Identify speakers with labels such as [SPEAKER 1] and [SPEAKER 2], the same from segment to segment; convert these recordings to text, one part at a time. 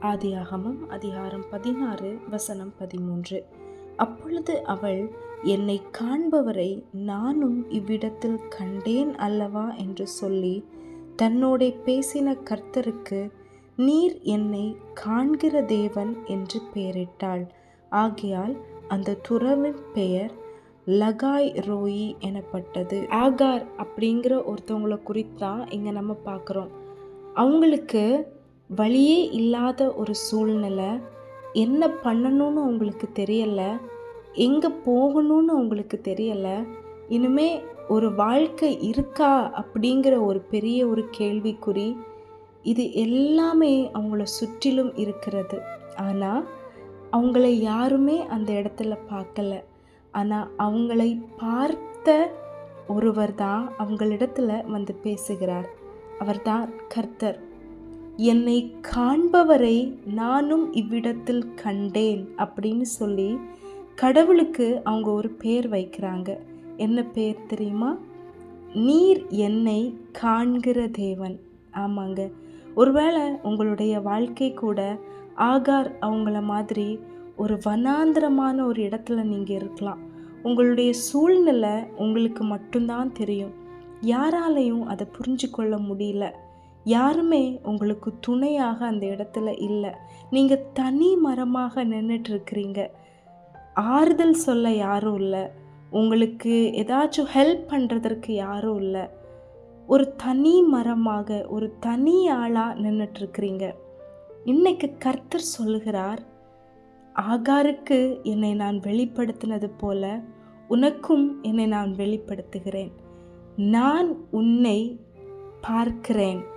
[SPEAKER 1] ஆதியாகமம் அதிகாரம் பதினாறு வசனம் பதிமூன்று. அப்பொழுது அவள் என்னை காண்பவரை நானும் இவ்விடத்தில் கண்டேன் அல்லவா? என்று சொல்லி தன்னோட பேசின கர்த்தருக்கு நீர் என்னை காண்கிற தேவன் என்று பெயரிட்டாள். ஆகையால் அந்த துறவின் பெயர் லகாய் ரோயி எனப்பட்டது. ஆகார் அப்படிங்கிற ஒருத்தவங்களை குறித்தான் இங்கே நம்ம பார்க்குறோம். அவங்களுக்கு வழியே இல்லாத ஒரு சூழ்நிலை. என்ன பண்ணணும்னு அவங்களுக்கு தெரியலை? எங்கே போகணும்னு அவங்களுக்கு தெரியலை? இனிமே ஒரு வாழ்க்கை இருக்கா? அப்படிங்கிற ஒரு பெரிய ஒரு கேள்விக்குறி. இது எல்லாமே அவங்கள சுற்றிலும் இருக்கிறது. ஆனால் அவங்கள யாருமே அந்த இடத்துல பார்க்கல. ஆனால் அவங்களை பார்த்த ஒருவர் தான் அவங்களிடத்துல வந்து பேசுகிறார். அவர் தான் கர்த்தர். என்னை காண்பவரை நானும் இவ்விடத்தில் கண்டேன் அப்படின்னு சொல்லி கடவுளுக்கு அவங்க ஒரு பேர் வைக்கிறாங்க. என்ன பேர் தெரியுமா? நீர் என்னை காண்கிற தேவன். ஆமாங்க. ஒருவேளை உங்களுடைய வாழ்க்கை கூட ஆகார் அவங்கள மாதிரி ஒரு வனாந்திரமான ஒரு இடத்துல நீங்கள் இருக்கலாம். உங்களுடைய சூழ்நிலை உங்களுக்கு மட்டும்தான் தெரியும். யாராலையும் அதை புரிஞ்சு கொள்ள முடியல. யாருமே உங்களுக்கு துணையாக அந்த இடத்துல இல்லை. நீங்கள் தனி மரமாக நின்றுட்டுருக்கிறீங்க ஆறுதல் சொல்ல யாரும் இல்லை. உங்களுக்கு ஏதாச்சும் ஹெல்ப் பண்ணுறதற்கு யாரும் இல்லை. ஒரு தனி மரமாக ஒரு தனி ஆளாக நின்றுட்டுருக்கிறீங்க இன்னைக்கு கர்த்தர் சொல்லுகிறார் ஆகாருக்கு என்னை நான் வெளிப்படுத்தினது போல உனக்கும் என்னை நான் வெளிப்படுத்துகிறேன். நான் உன்னை பார்க்கிறேன்.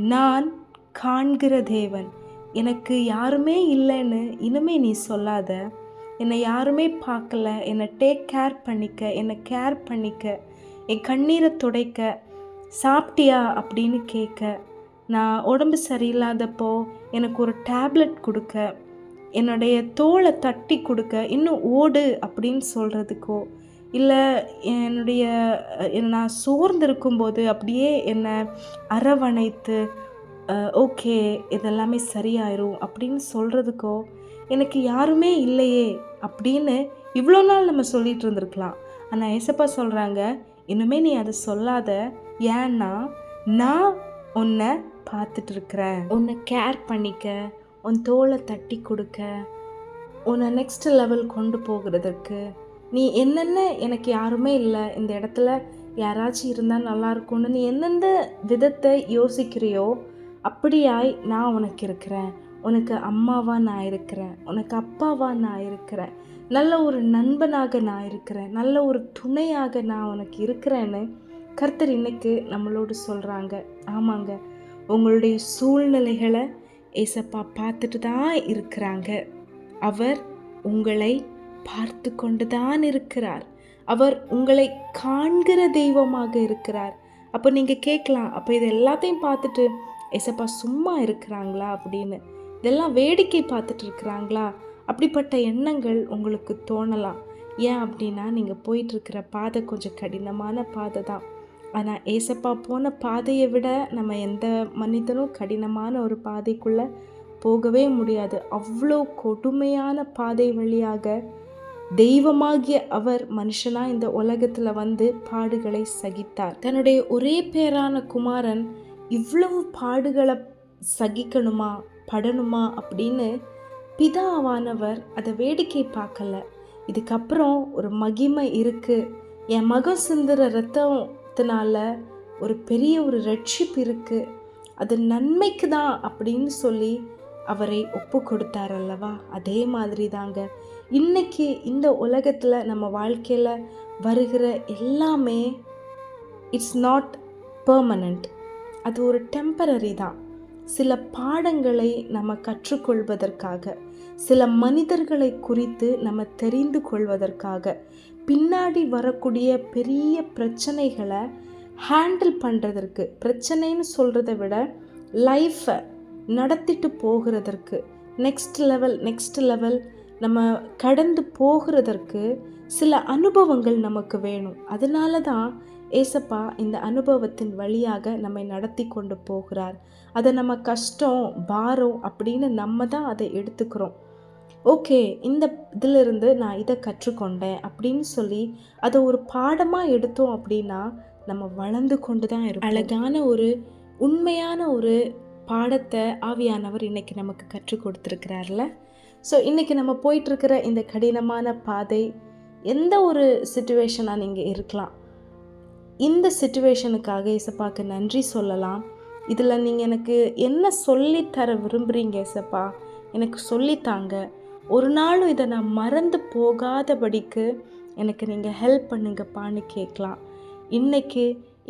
[SPEAKER 1] நான் காண்கிற தேவன். எனக்கு யாருமே இல்லைன்னு இனிமே நீ சொல்லாத. என்னை யாருமே பார்க்கல. என்னை டேக் கேர் பண்ணிக்க. என்னை கேர் பண்ணிக்க. என் கண்ணீரை துடைக்க. சாப்பிட்டியா அப்படின்னு கேட்க. நான் உடம்பு சரியில்லாதப்போ எனக்கு ஒரு டேப்லெட் கொடுக்க. என்னுடைய தோலை தட்டி கொடுக்க. இன்னும் ஓடு அப்படின்னு சொல்கிறதுக்கோ இல்லை என்னுடைய நான் சோர்ந்து இருக்கும்போது அப்படியே என்னை அரவணைத்து ஓகே இதெல்லாமே சரியாயிரும் அப்படின்னு சொல்கிறதுக்கோ எனக்கு யாருமே இல்லையே அப்படின்னு இவ்வளோ நாள் நம்ம சொல்லிகிட்டு இருந்திருக்கலாம். ஆனால் ஏசப்பா சொல்கிறாங்க இன்னுமே நீ அதை சொல்லாத. ஏன்னா நான் உன்னை பார்த்துட்டு இருக்கிறேன் உன்னை கேர் பண்ணிக்க உன் தோலை தட்டி கொடுக்க உன்னை நெக்ஸ்ட் லெவல் கொண்டு போகிறதுக்கு நீ என்னென்ன எனக்கு யாருமே இல்லை இந்த இடத்துல யாராச்சும் இருந்தால் நல்லாயிருக்கும்னு நீ எந்தெந்த விதத்தை யோசிக்கிறியோ அப்படியாய் நான் உனக்கு இருக்கிறேன். உனக்கு அம்மாவாக நான் இருக்கிறேன். உனக்கு அப்பாவாக நான் இருக்கிறேன். நல்ல ஒரு நண்பனாக நான் இருக்கிறேன். நல்ல ஒரு துணையாக நான் உனக்கு இருக்கிறேன்னு கர்த்தர் இன்னைக்கு நம்மளோடு சொல்கிறாங்க ஆமாங்க. உங்களுடைய சூழ்நிலைகளை ஏசப்பா பார்த்துட்டு தான் இருக்கிறாங்க. அவர் உங்களை பார்த்து கொண்டு தான் இருக்கிறார். அவர் உங்களை காண்கிற தெய்வமாக இருக்கிறார். அப்போ நீங்கள் கேட்கலாம் அப்போ இது எல்லாத்தையும் பார்த்துட்டு ஏசப்பா சும்மா இருக்கிறாங்களா அப்படின்னு. இதெல்லாம் வேடிக்கை பார்த்துட்டு இருக்கிறாங்களா? அப்படிப்பட்ட எண்ணங்கள் உங்களுக்கு தோணலாம். ஏன் அப்படின்னா நீங்கள் போயிட்டுருக்கிற பாதை கொஞ்சம் கடினமான பாதை தான். ஆனால் ஏசப்பா போன பாதையை விட நம்ம எந்த மனிதனும் கடினமான ஒரு பாதைக்குள்ளே போகவே முடியாது. அவ்வளோ கொடுமையான பாதை வழியாக தெய்வமாகிய அவர் மனுஷனா இந்த உலகத்தில் வந்து பாடுகளை சகித்தார். தன்னுடைய ஒரே பேரான குமாரன் இவ்வளவு பாடுகளை சகிக்கணுமா படணுமா அப்படின்னு பிதாவானவர் அதை வேடிக்கை பார்க்கல. இதுக்கப்புறம் ஒரு மகிமை இருக்குது என் மகன் சிந்துற ரத்தத்தினால ஒரு பெரிய ஒரு ரட்சிப்பு இருக்குது அது நன்மைக்கு தான் அப்படின்னு சொல்லி அவரை ஒப்பு கொடுத்தார் அல்லவா அதே மாதிரி தாங்க இன்னைக்கு இந்த உலகத்தில் நம்ம வாழ்க்கையில் வருகிற எல்லாமே இட்ஸ் நாட் பர்மனண்ட் அது ஒரு டெம்பரரி தான். சில பாடங்களை நம்ம கற்றுக்கொள்வதற்காக சில மனிதர்களை குறித்து நம்ம தெரிந்து கொள்வதற்காக பின்னாடி வரக்கூடிய பெரிய பிரச்சனைகளை ஹேண்டில் பண்ணுறதற்கு பிரச்சனைன்னு சொல்கிறத விட லைஃப்பை நடத்திட்டு போகிறதற்கு நெக்ஸ்ட் லெவல் நெக்ஸ்ட் லெவல் நம்ம கடந்து போகிறதற்கு சில அனுபவங்கள் நமக்கு வேணும். அதனால தான் ஏசப்பா இந்த அனுபவத்தின் வழியாக நம்மை நடத்தி கொண்டு போகிறார். அதை நம்ம கஷ்டம் பாரம் அப்படின்னு நம்ம தான் அதை எடுத்துக்கிறோம். ஓகே இந்த இதிலிருந்து நான் இதை கற்றுக்கொண்டேன் அப்படின்னு சொல்லி அதை ஒரு பாடமாக எடுத்தோம் அப்படின்னா நம்ம வளர்ந்து கொண்டு தான் இருக்கும் அழகான ஒரு உண்மையான ஒரு பாடத்தை ஆவியானவர் இன்னைக்கு நமக்கு கற்றுக் கொடுத்துருக்கிறார்ல. ஸோ இன்றைக்கி நம்ம போயிட்டுருக்கிற இந்த கடினமான பாதை எந்த ஒரு சுச்சுவேஷனாக நீங்கள் இருக்கலாம். இந்த சுச்சுவேஷனுக்காக இசப்பாக்கு நன்றி சொல்லலாம். இதில் நீங்கள் எனக்கு என்ன சொல்லித்தர விரும்புகிறீங்க இசப்பா எனக்கு சொல்லித்தாங்க ஒரு நாளும் இதை நான் மறந்து போகாதபடிக்கு எனக்கு நீங்கள் ஹெல்ப் பண்ணுங்கப்பான்னு கேட்கலாம். இன்றைக்கு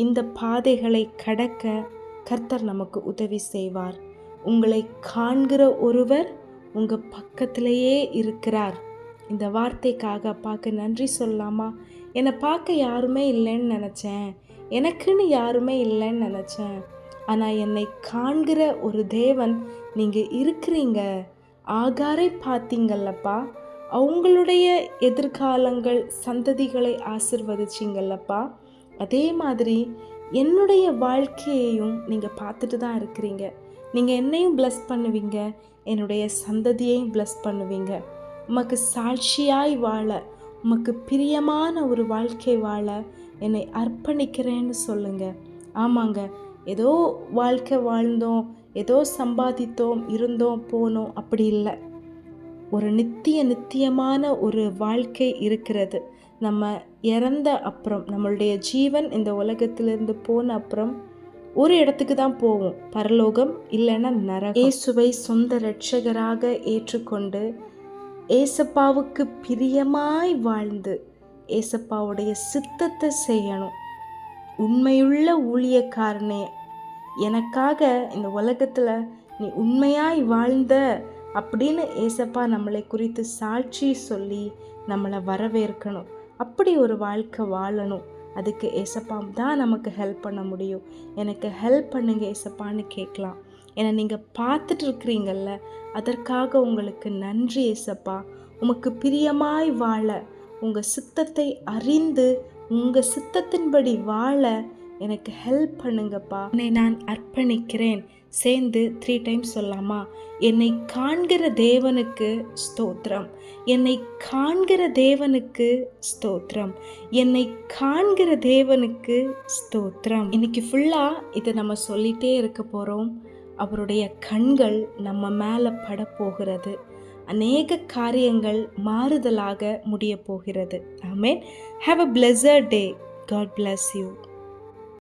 [SPEAKER 1] இந்த பாதைகளை கடக்க கர்த்தர் நமக்கு உதவி செய்வார். உங்களை காண்கிற ஒருவர் உங்கள் பக்கத்திலேயே இருக்கிறார். இந்த வார்த்தைக்காக அப்பாவுக்கு நன்றி சொல்லலாமா? என்னை பார்க்க யாருமே இல்லைன்னு நினச்சேன். எனக்குன்னு யாருமே இல்லைன்னு நினச்சேன். ஆனால் என்னை காண்கிற ஒரு தேவன் நீங்கள் இருக்கிறீங்க. ஆகாரை பார்த்தீங்கல்லப்பா. அவங்களுடைய எதிர்காலங்கள் சந்ததிகளை ஆசிர்வதிச்சிங்கல்லப்பா. அதே மாதிரி என்னுடைய வாழ்க்கையையும் நீங்கள் பார்த்துட்டு தான் இருக்கிறீங்க. நீங்கள் என்னையும் பிளஸ் பண்ணுவீங்க. என்னுடைய சந்ததியையும் பிளஸ் பண்ணுவீங்க. உமக்கு சாட்சியாய் வாழ உமக்கு பிரியமான ஒரு வாழ்க்கை வாழ என்னை அர்ப்பணிக்கிறேன்னு சொல்லுங்கள் ஆமாங்க. ஏதோ வாழ்க்கை வாழ்ந்தோம் ஏதோ சம்பாதித்தோம் இருந்தோம் போனோம் அப்படி இல்லை. ஒரு நித்திய நித்தியமான ஒரு வாழ்க்கை இருக்கிறது. நம்ம இறந்த அப்புறம் நம்மளுடைய ஜீவன் இந்த உலகத்திலிருந்து போன அப்புறம் ஒரு இடத்துக்கு தான் போவோம். பரலோகம் இல்லைன்னா நரகம். இயேசுவை சொந்த இரட்சகராக ஏற்றுக்கொண்டு ஏசப்பாவுக்கு பிரியமாய் வாழ்ந்து ஏசப்பாவுடைய சித்தத்தை செய்யணும். உண்மையுள்ள ஊழியக்காரனே எனக்காக இந்த உலகத்தில் நீ உண்மையாய் வாழ்ந்த அப்படின்னு ஏசப்பா நம்மளை குறித்து சாட்சி சொல்லி நம்மளை வரவேற்கணும். அப்படி ஒரு வாழ்க்கை வாழணும். அதுக்கு ஏசப்பா தான் நமக்கு ஹெல்ப் பண்ண முடியும். எனக்கு ஹெல்ப் பண்ணுங்க ஏசப்பான்னு கேட்கலாம். ஏன்னா நீங்கள் பார்த்துட்டு இருக்கிறீங்கல்ல அதற்காக உங்களுக்கு நன்றி ஏசப்பா. உமக்கு பிரியமாய் வாழ உங்கள் சித்தத்தை அறிந்து உங்கள் சித்தத்தின்படி வாழ எனக்கு ஹெல்ப் பண்ணுங்கப்பா. என்னை நான் அர்ப்பணிக்கிறேன். சேர்ந்து த்ரீ டைம்ஸ் சொல்லாமா? என்னை காண்கிற தேவனுக்கு ஸ்தோத்திரம். என்னை காண்கிற தேவனுக்கு ஸ்தோத்திரம். என்னை காண்கிற தேவனுக்கு ஸ்தோத்திரம். இன்னைக்கு ஃபுல்லாக இதை நம்ம சொல்லிகிட்டே இருக்க போகிறோம் அவருடைய கண்கள் நம்ம மேலே பட போகிறது. அநேக காரியங்கள் மாறுதலாக முடிய போகிறது. Amen have a pleasure day God bless you